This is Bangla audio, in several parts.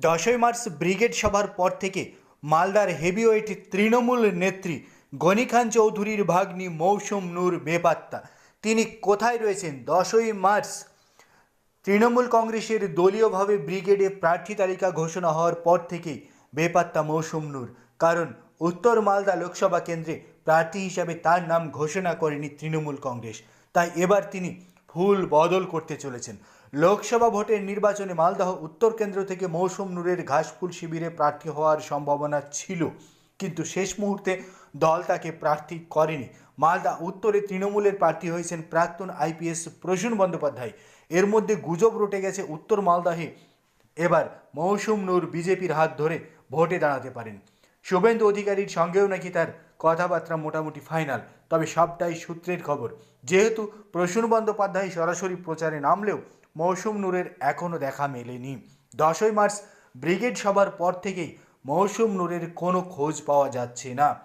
দশই মার্চ ব্রিগেড সভার পর থেকে মালদার হেভিওয়েট তৃণমূল নেত্রী গনি খান চৌধুরীর ভাগ্নি মৌসুম নূর বেপাত্তা। তিনি কোথায় রয়েছেন? দশই মার্চ তৃণমূল কংগ্রেসের দলীয়ভাবে ব্রিগেডে প্রার্থী তালিকা ঘোষণা হওয়ার পর থেকেই বেপাত্তা, মৌসুম নূর। কারণ উত্তর মালদা লোকসভা কেন্দ্রে প্রার্থী হিসাবে তার নাম ঘোষণা করেনি তৃণমূল কংগ্রেস। তাই এবার তিনি ফুল বদল করতে চলেছেন। লোকসভা ভোটের নির্বাচনে মালদহ, উত্তর কেন্দ্র থেকে মৌসুম নূরের ঘাসফুল শিবিরে প্রার্থী হওয়ার সম্ভাবনা ছিল। কিন্তু শেষ মুহূর্তে দল তাকে প্রার্থী করেনি। মালদা উত্তরে তৃণমূলের প্রার্থী হয়েছেন প্রাক্তন আইপিএস প্রসূন বন্দ্যোপাধ্যায়। এর মধ্যে গুজব রটে গেছে উত্তর মালদাহে। এবার মৌসুম নূর বিজেপির হাত ধরে ভোটে দাঁড়াতে পারেন। শুভেন্দু অধিকারীর সঙ্গেও নাকি তার কথাবার্তা মোটামুটি ফাইনাল, তবে সবটাই সূত্রের খবর। যেহেতু প্রসূন বন্দ্যোপাধ্যায় সরাসরি প্রচারে নামলেও মৌসুম নূরের এখনও দেখা মেলেনি। দশই মার্চ ব্রিগেড সভার পর থেকেই মৌসুম নূরের কোনো খোঁজ পাওয়া যাচ্ছে না।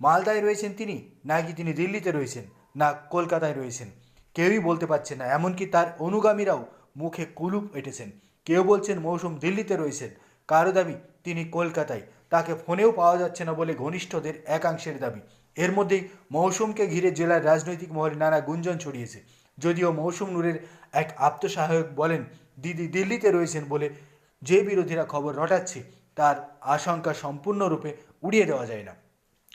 মালদায় রয়েছেন তিনি, নাকি তিনি দিল্লিতে রয়েছেন, না কলকাতায় রয়েছেন? কেউই বলতে পারছেন না, এমনকি তার অনুগামীরাও মুখে কুলুপ এঁটেছেন। কেউ বলছেন মৌসুম দিল্লিতে রয়েছেন, কারও দাবি তিনি কলকাতায়। তাকে ফোনেও পাওয়া যাচ্ছে না বলে ঘনিষ্ঠদের একাংশের দাবি। এর মধ্যেই মৌসুমকে ঘিরে জেলার রাজনৈতিক মহলে নানা গুঞ্জন ছড়িয়েছে। যদিও মৌসুম নূরের এক আপ্তসহায়ক বলেন, দিদি দিল্লিতে রয়েছেন বলে যে বিরোধীরা খবর রটাচ্ছে, তার আশঙ্কা সম্পূর্ণরূপে উড়িয়ে দেওয়া যায় না।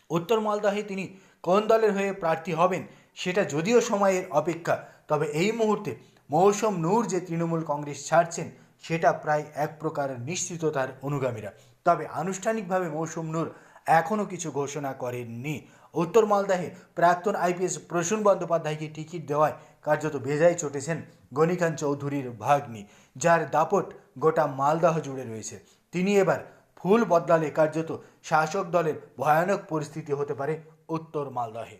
উত্তর মালদাহে তিনি কোন দলের হয়ে প্রার্থী হবেন, সেটা যদিও সময়ের অপেক্ষা, তবে এই মুহূর্তে মৌসুম নূর যে তৃণমূল কংগ্রেস ছাড়ছেন, সেটা প্রায় এক প্রকার নিশ্চিত তার অনুগামীরা। তবে আনুষ্ঠানিকভাবে মৌসুম নূর এখনও কিছু ঘোষণা করেননি। উত্তর মালদাহে প্রাক্তন আইপিএস প্রসূন বন্দ্যোপাধ্যায়কে টিকিট দেওয়ায় কার্যত ভেজায় চটেছেন গণিকান চৌধুরীর ভাগ্নি, যার দাপট গোটা মালদাহ জুড়ে রয়েছে। তিনি এবার ফুল বদলালে কার্যত শাসক দলের ভয়ানক পরিস্থিতি হতে পারে উত্তর মালদহে।